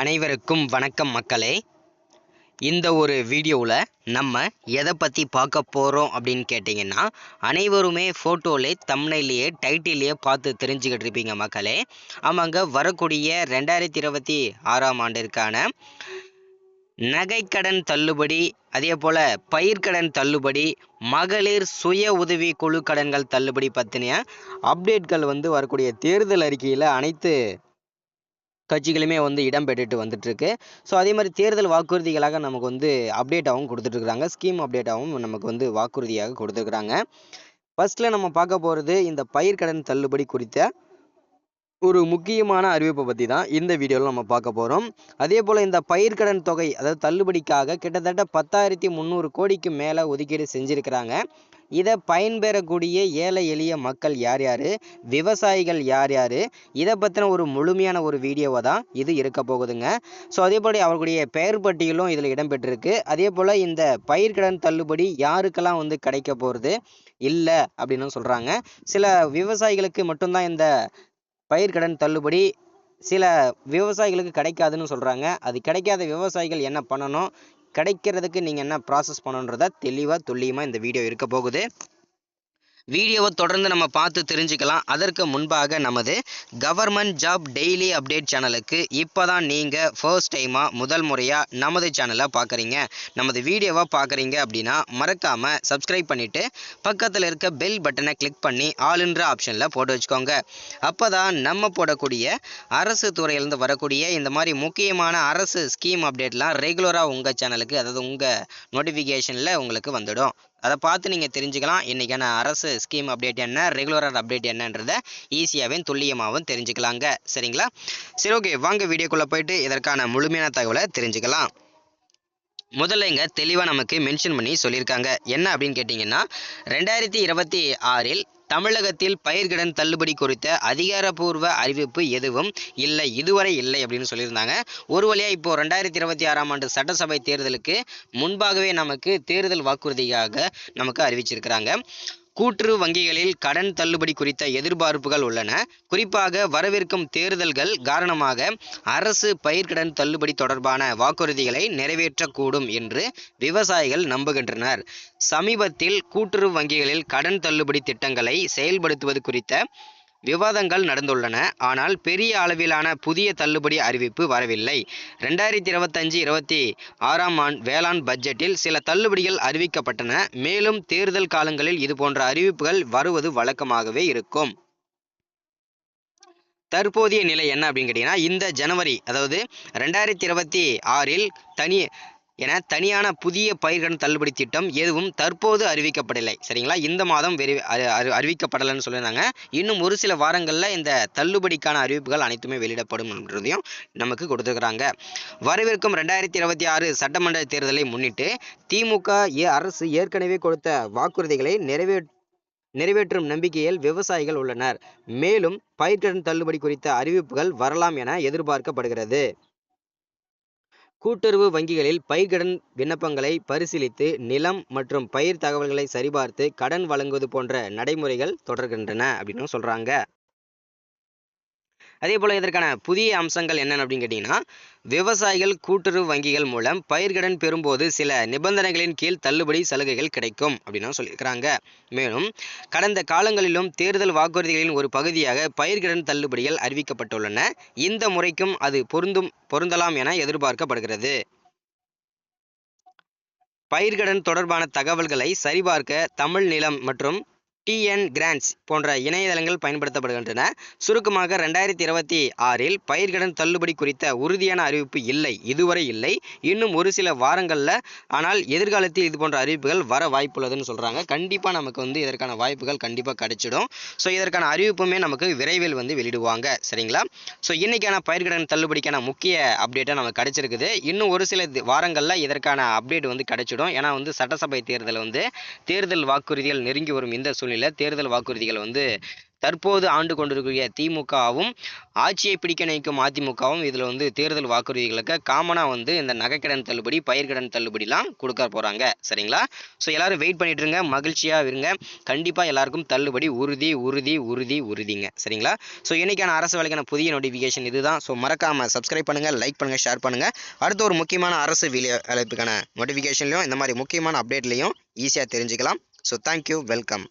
அனைவருக்கும் வணக்கம் மக்களே. இந்த ஒரு வீடியோவில் நம்ம எதை பற்றி பார்க்க போகிறோம் அப்படின்னு கேட்டிங்கன்னா அனைவருமே ஃபோட்டோலே தம்னையிலேயே டைட்டிலேயே பார்த்து தெரிஞ்சுக்கிட்டு இருப்பீங்க மக்களே. ஆமாங்க வரக்கூடிய ரெண்டாயிரத்தி இருபத்தி ஆறாம் ஆண்டிற்கான நகைக்கடன் தள்ளுபடி அதே போல் பயிர்க்கடன் தள்ளுபடி மகளிர் சுய உதவி குழு கடன்கள் தள்ளுபடி பற்றின அப்டேட்கள் வந்து வரக்கூடிய தேர்தல் அறிக்கையில் அனைத்து கட்சிகளுமே வந்து இடம் பெற்றுட்டு வந்துட்டுருக்கு. ஸோ அதே மாதிரி தேர்தல் வாக்குறுதிகளாக நமக்கு வந்து அப்டேட்டாகவும் கொடுத்துட்ருக்குறாங்க ஸ்கீம் அப்டேட்டாகவும் நமக்கு வந்து வாக்குறுதியாக கொடுத்துருக்குறாங்க. ஃபஸ்ட்டில் நம்ம பார்க்க போகிறது இந்த பயிர்க்கடன் தள்ளுபடி குறித்த ஒரு முக்கியமான அறிவிப்பை பற்றி தான் இந்த வீடியோவில் நம்ம பார்க்க போகிறோம் அதே போல் இந்த பயிர்க்கடன் தொகை அதாவது தள்ளுபடிக்காக கிட்டத்தட்ட பத்தாயிரத்தி முந்நூறு கோடிக்கு மேலே ஒதுக்கீடு செஞ்சுருக்கிறாங்க. இதை பயன்பெறக்கூடிய ஏழை எளிய மக்கள் யார் யார்? விவசாயிகள் யார் யார்? இதை பற்றின ஒரு முழுமையான ஒரு வீடியோவை தான் இது இருக்க போகுதுங்க. ஸோ அதே போல் அவர்களுடைய பெயர் பட்டியலும் இதில் இடம்பெற்றிருக்கு. அதே போல் இந்த பயிர்க்கடன் தள்ளுபடி யாருக்கெல்லாம் வந்து கிடைக்க போகிறது இல்லை அப்படின்னு சொல்கிறாங்க சில விவசாயிகளுக்கு மட்டும்தான் இந்த பயிர்க்கடன் தள்ளுபடி சில விவசாயிகளுக்கு கிடைக்காதுன்னு சொல்கிறாங்க அது கிடைக்காத விவசாயிகள் என்ன பண்ணணும்? கிடைக்கிறதுக்கு நீங்கள் என்ன ப்ராசஸ் பண்ணணுன்றத தெளிவாக துல்லியமாக இந்த வீடியோ இருக்க போகுது. வீடியோவை தொடர்ந்து நம்ம பார்த்து தெரிஞ்சுக்கலாம். அதற்கு முன்பாக நமது கவர்மெண்ட் ஜாப் டெய்லி அப்டேட் சேனலுக்கு இப்போ தான் நீங்கள் ஃபர்ஸ்ட் டைமாக முதல் முறையாக நமது சேனலை பார்க்குறீங்க. நமது வீடியோவை பார்க்குறீங்க அப்படின்னா மறக்காமல் சப்ஸ்கிரைப் பண்ணிவிட்டு பக்கத்தில் இருக்க பெல் பட்டனை கிளிக் பண்ணி ஆளுன்ற ஆப்ஷனில் போட்டு வச்சுக்கோங்க. அப்போ தான் நம்ம போடக்கூடிய அரசு துறையிலேருந்து வரக்கூடிய இந்த மாதிரி முக்கியமான அரசு ஸ்கீம் அப்டேட்லாம் ரெகுலராக உங்கள் சேனலுக்கு அதாவது உங்கள் நோட்டிஃபிகேஷனில் உங்களுக்கு வந்துடும். அதை பார்த்து நீங்கள் தெரிஞ்சுக்கலாம். இன்றைக்கான அரசு ஸ்கீம் அப்டேட் என்ன? ரெகுலராக அப்டேட் என்னன்றதை ஈஸியாகவும் துல்லியமாகவும் தெரிஞ்சுக்கலாங்க. சரிங்களா? சரி ஓகே வாங்க வீடியோக்குள்ளே போயிட்டு இதற்கான முழுமையான தகவலை தெரிஞ்சுக்கலாம். முதல்ல இங்கே தெளிவாக நமக்கு மென்ஷன் பண்ணி சொல்லியிருக்காங்க. என்ன அப்படின்னு கேட்டிங்கன்னா ரெண்டாயிரத்தி இருபத்தி ஆறில் தமிழகத்தில் பயிர்கடன் தள்ளுபடி குறித்த அதிகாரப்பூர்வ அறிவிப்பு எதுவும் இல்லை இதுவரை இல்லை அப்படின்னு சொல்லியிருந்தாங்க. ஒரு வழியா இப்போ ரெண்டாயிரத்தி இருபத்தி ஆறாம் ஆண்டு சட்டசபை தேர்தலுக்கு முன்பாகவே நமக்கு தேர்தல் வாக்குறுதியாக நமக்கு அறிவிச்சிருக்கிறாங்க. கூட்டுறவு வங்கிகளில் கடன் தள்ளுபடி குறித்த எதிர்பார்ப்புகள் உள்ளன. குறிப்பாக வரவிருக்கும் தேர்தல்கள் காரணமாக அரசு பயிர்க்கடன் தள்ளுபடி தொடர்பான வாக்குறுதிகளை நிறைவேற்றக்கூடும் என்று விவசாயிகள் நம்புகின்றனர். சமீபத்தில் கூட்டுறவு வங்கிகளில் கடன் தள்ளுபடி திட்டங்களை செயல்படுத்துவது குறித்த விவாதங்கள் நடந்துள்ளன. ஆனால் பெரிய அளவிலான புதிய தள்ளுபடி அறிவிப்பு வரவில்லை. ரெண்டாயிரத்தி இருபத்தஞ்சு இருபத்தி ஆறாம் ஆண்டு வேளாண் பட்ஜெட்டில் சில தள்ளுபடிகள் அறிவிக்கப்பட்டன. மேலும் தேர்தல் காலங்களில் இதுபோன்ற அறிவிப்புகள் வருவது வழக்கமாகவே இருக்கும். தற்போதைய நிலை என்ன அப்படின்னு கேட்டிங்கன்னா இந்த ஜனவரி அதாவது ரெண்டாயிரத்தி இருபத்தி ஆறில் தனி என தனியான புதிய பயிர்கடன் தள்ளுபடி திட்டம் எதுவும் தற்போது அறிவிக்கப்படலை. சரிங்களா? இந்த மாதம் வெறி அறி- அறிவிக்கப்படலைன்னு சொல்லியிருந்தாங்க. இன்னும் ஒரு சில வாரங்களில் இந்த தள்ளுபடிக்கான அறிவிப்புகள் அனைத்துமே வெளியிடப்படும் என்றதையும் நமக்கு கொடுத்துருக்குறாங்க. வரவிருக்கும் ரெண்டாயிரத்தி இருபத்தி ஆறு சட்டமன்ற தேர்தலை முன்னிட்டு திமுக ஏ அரசு ஏற்கனவே கொடுத்த வாக்குறுதிகளை நிறைவே நிறைவேற்றும் நம்பிக்கையில் விவசாயிகள் உள்ளனர். மேலும் பயிர்க்கடன் தள்ளுபடி குறித்த அறிவிப்புகள் வரலாம் என எதிர்பார்க்கப்படுகிறது. கூட்டுறவு வங்கிகளில் பயிர்க்கடன் விண்ணப்பங்களை பரிசீலித்து நிலம் மற்றும் பயிர் தகவல்களை சரிபார்த்து கடன் வழங்குவது போன்ற நடைமுறைகள் தொடர்கின்றன அப்படின்னு சொல்றாங்க. அதே போல இதற்கான புதிய அம்சங்கள் என்னென்ன அப்படின்னு கேட்டிங்கன்னா விவசாயிகள் கூட்டுறவு வங்கிகள் மூலம் பயிர்கடன் பெறும்போது சில நிபந்தனைகளின் கீழ் தள்ளுபடி சலுகைகள் கிடைக்கும் அப்படின்னு சொல்லியிருக்கிறாங்க. மேலும் கடந்த காலங்களிலும் தேர்தல் வாக்குறுதிகளின் ஒரு பகுதியாக பயிர்கடன் தள்ளுபடிகள் அறிவிக்கப்பட்டுள்ளன. இந்த முறைக்கும் அது பொருந்தும் பொருந்தலாம் என எதிர்பார்க்கப்படுகிறது. பயிர்கடன் தொடர்பான தகவல்களை சரிபார்க்க தமிழ் நிலம் மற்றும் டிஎன் கிராண்ட்ஸ் போன்ற இணையதளங்கள் பயன்படுத்தப்படுகின்றன. சுருக்கமாக ரெண்டாயிரத்தி இருபத்தி ஆறில் பயிர்கடன் தள்ளுபடி குறித்த உறுதியான அறிவிப்பு இல்லை இதுவரை இல்லை. இன்னும் ஒரு சில வாரங்களில் ஆனால் எதிர்காலத்தில் இது போன்ற அறிவிப்புகள் வர வாய்ப்புள்ளதுன்னு சொல்கிறாங்க கண்டிப்பாக நமக்கு வந்து இதற்கான வாய்ப்புகள் கண்டிப்பாக கிடைச்சிடும். ஸோ இதற்கான அறிவிப்புமே நமக்கு விரைவில் வந்து வெளியிடுவாங்க. சரிங்களா? ஸோ இன்றைக்கான பயிர்கடன் தள்ளுபடிக்கான முக்கிய அப்டேட்டாக நமக்கு கிடைச்சிருக்குது. இன்னும் ஒரு சில வாரங்களில் இதற்கான அப்டேட் வந்து கிடைச்சிடும். ஏன்னா வந்து சட்டசபை தேர்தல் வந்து தேர்தல் வாக்குறுதிகள் நெருங்கி வரும் இந்த சூழ்நிலை சூழ்நிலையில் தேர்தல் வாக்குறுதிகள் வந்து தற்போது ஆண்டு கொண்டிருக்கிற திமுகவும் ஆட்சியை பிடிக்க நினைக்கும் அதிமுகவும் இதில் வந்து தேர்தல் வாக்குறுதிகளுக்கு காமனாக வந்து இந்த நகைக்கடன் தள்ளுபடி பயிர்கடன் தள்ளுபடிலாம் கொடுக்க போகிறாங்க சரிங்களா? ஸோ எல்லாரும் வெயிட் பண்ணிட்டு இருங்க மகிழ்ச்சியாக இருங்க. கண்டிப்பாக எல்லாருக்கும் தள்ளுபடி உறுதி உறுதி உறுதி உறுதிங்க. சரிங்களா? ஸோ இன்றைக்கான அரசு வேலைக்கான புதிய நோட்டிஃபிகேஷன் இதுதான். ஸோ மறக்காமல் சப்ஸ்கிரைப் பண்ணுங்கள் லைக் பண்ணுங்கள் ஷேர் பண்ணுங்கள் அடுத்த ஒரு முக்கியமான அரசு வேலை அழைப்புக்கான நோட்டிஃபிகேஷன்லையும் இந்த மாதிரி முக்கியமான அப்டேட்லையும் ஈஸியாக தெரிஞ்சுக்கலாம். So thank you welcome